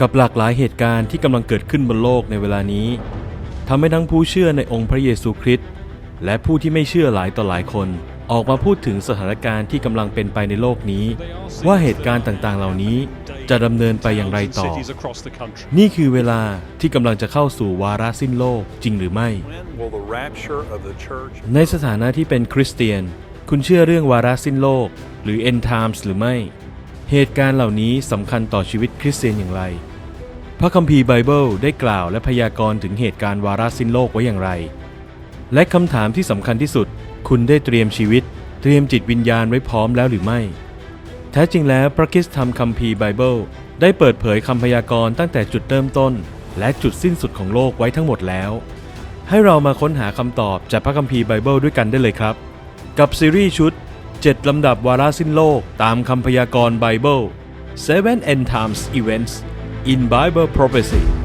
กับหลากหลายเหตุการณ์ที่กำลังเกิดขึ้นบนโลกในเวลานี้ทำให้ทั้งผู้เชื่อในองค์พระเยซูคริสต์และผู้ที่ไม่เชื่อหลายต่อหลายคน ออกมาพูดถึงสถานการณ์ที่กำลังเป็นไปในโลกนี้ ว่าเหตุการณ์ต่างๆ เหล่านี้จะดำเนินไปอย่างไรต่อ นี่คือเวลาที่กำลังจะเข้าสู่วาระสิ้นโลกจริงหรือไม่ ในสถานะที่เป็นคริสเตียน คุณเชื่อเรื่องวาระสิ้นโลก หรือ end times หรือไม่ เหตุการณ์เหล่านี้สำคัญต่อชีวิตคริสเตียนอย่างไร พระคัมภีร์ไบเบิลได้กล่าวและพยากรณ์ถึงเหตุการณ์วาระสิ้นโลกไว้อย่างไร และคำถามที่สำคัญที่สุด คุณได้เตรียมชีวิต เตรียมจิตวิญญาณไว้พร้อมแล้วหรือไม่ แท้จริงแล้วพระคิสธรรมคัมภีร์ไบเบิลได้เปิดเผยคำพยากรณ์ตั้งแต่จุดเริ่มต้น และจุดสิ้นสุดของโลกไว้ทั้งหมดแล้ว ให้เรามาค้นหาคำตอบจากพระคัมภีร์ไบเบิลด้วยกันได้เลยครับ กับซีรีส์ชุด 7 ลำดับวาระสิ้นโลกตามคำพยากรณ์ไบเบิล Seven End Times Events in Bible Prophecy